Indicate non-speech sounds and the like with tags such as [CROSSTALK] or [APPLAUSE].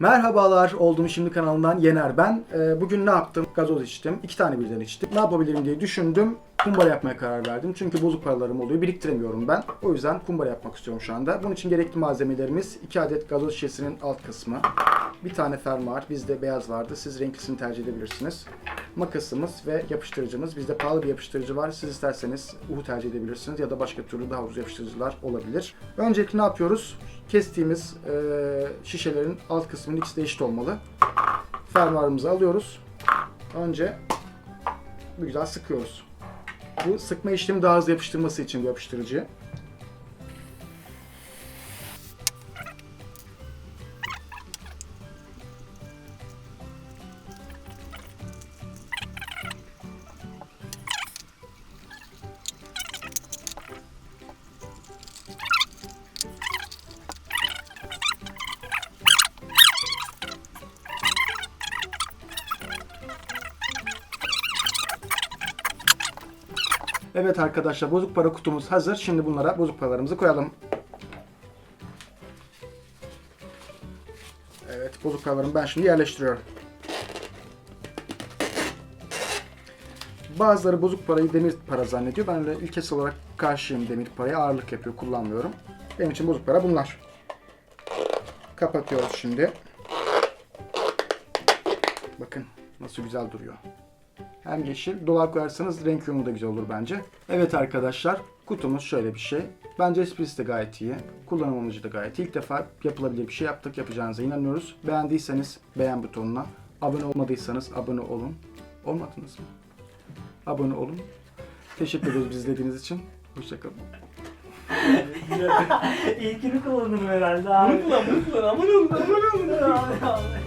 Merhabalar, Oldum Şimdi kanalından Yener ben. Ee, bugün ne yaptım? Gazoz içtim. İki tane birden içtim. Ne yapabilirim diye düşündüm. Kumbara yapmaya karar verdim. Çünkü bozuk paralarım oluyor. Biriktiremiyorum ben. O yüzden kumbara yapmak istiyorum şu anda. Bunun için gerekli malzemelerimiz 2 adet gazoz şişesinin alt kısmı. Bir tane fermuar. Bizde beyaz vardı. Siz renklisini tercih edebilirsiniz. Makasımız ve yapıştırıcımız. Bizde pahalı bir yapıştırıcı var. Siz isterseniz uhu tercih edebilirsiniz ya da başka türlü daha ucuz yapıştırıcılar olabilir. Öncelikle ne yapıyoruz? Kestiğimiz e, şişelerin alt kısmının ikisi de eşit olmalı. Fermuarımızı alıyoruz. Önce bir güzel sıkıyoruz. Bu sıkma işlemi daha hızlı yapıştırması için bir yapıştırıcı. Evet arkadaşlar bozuk para kutumuz hazır. Şimdi bunlara bozuk paralarımızı koyalım. Evet bozuk paralarımı ben şimdi yerleştiriyorum. Bazıları bozuk parayı demir para zannediyor. Ben de ilkesel olarak karşıyım demir paraya. Ağırlık yapıyor, kullanmıyorum. Benim için bozuk para bunlar. Kapatıyoruz şimdi. Bakın nasıl güzel duruyor. Hem yeşil, dolar koyarsanız renk uyumu da güzel olur bence. Evet arkadaşlar, kutumuz şöyle bir şey. Bence esprisi de gayet iyi. Kullanım amacı da gayet iyi. İlk defa yapılabilir bir şey yaptık, yapacağınıza inanıyoruz. Beğendiyseniz beğen butonuna, abone olmadıysanız abone olun. Olmadınız mı? Abone olun. Teşekkür ederiz bizi izlediğiniz için. Hoşçakalın. [LAUGHS] İlkini kullanırım herhalde abi. Bunu kullan, bunu kullan. Aman olun, aman olun.